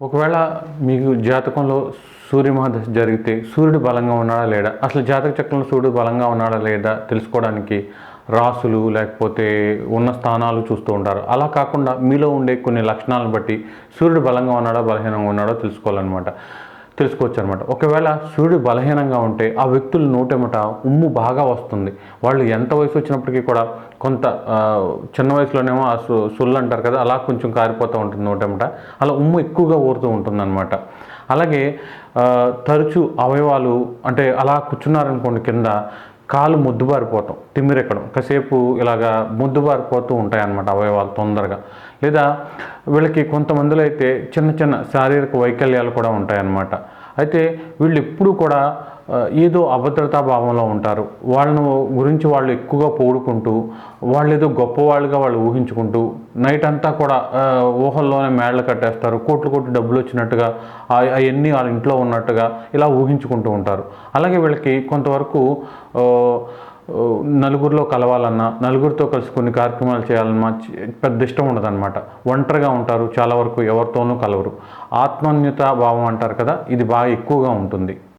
ఒకవేళ మీకు జాతకంలో సూర్యమహాదశ జరిగితే సూర్యుడు బలంగా ఉన్నాడా లేడా అసలు జాతక చక్రంలో సూర్యుడు బలంగా ఉన్నాడా లేదా తెలుసుకోవడానికి రాసులు లేకపోతే ఉన్న స్థానాలు చూస్తూ ఉంటారు. అలా కాకుండా మీలో ఉండే కొన్ని లక్షణాలను బట్టి సూర్యుడు బలంగా ఉన్నాడా బలహీనంగా ఉన్నాడో తెలుసుకోవాలన్నమాట. తెలుసుకోవచ్చు అనమాట ఒకవేళ సూర్యుడు బలహీనంగా ఉంటే ఆ వ్యక్తుల నోటెమట ఉమ్ము బాగా వస్తుంది. వాళ్ళు ఎంత వయసు వచ్చినప్పటికీ కూడా కొంత చిన్న వయసులోనేమో ఆ సు అంటారు కదా అలా కొంచెం కారిపోతూ ఉంటుంది నోటెమట. అలా ఉమ్ము ఎక్కువగా ఊరుతూ ఉంటుంది అలాగే తరచు తరచూ అవయవాలు అంటే అలా కూర్చున్నారనుకోండి కింద కాలు ముద్దుబారిపోవటం తిమ్మిరెక్కడం. కాసేపు ఇలాగా ముద్దుబారిపోతూ ఉంటాయన్నమాట అవయవాలు తొందరగా. లేదా వీళ్ళకి కొంతమందిలో అయితే చిన్న చిన్న శారీరక వైకల్యాలు కూడా ఉంటాయన్నమాట. అయితే వీళ్ళు ఎప్పుడూ కూడా ఏదో అభద్రతా భావంలో ఉంటారు. వాళ్ళను గురించి వాళ్ళు ఎక్కువగా పోడుకుంటూ వాళ్ళు ఏదో గొప్పవాళ్ళుగా వాళ్ళు ఊహించుకుంటూ నైట్ అంతా కూడా ఊహల్లోనే మేడలు కట్టేస్తారు. కోట్లు కోట్లు డబ్బులు వచ్చినట్టుగా అవన్నీ వాళ్ళ ఇంట్లో ఉన్నట్టుగా ఇలా ఊహించుకుంటూ ఉంటారు. అలాగే వీళ్ళకి కొంతవరకు నలుగురిలో కలవాలన్నా నలుగురితో కలిసి కొన్ని కార్యక్రమాలు చేయాలన్నా చి- పెద్ద ఇష్టం ఉండదన్నమాట. ఒంటరిగా ఉంటారు చాలా వరకు ఎవరితోనూ కలవరు. ఆత్మన్యత భావం అంటారు కదా ఇది బాగా ఎక్కువగా ఉంటుంది.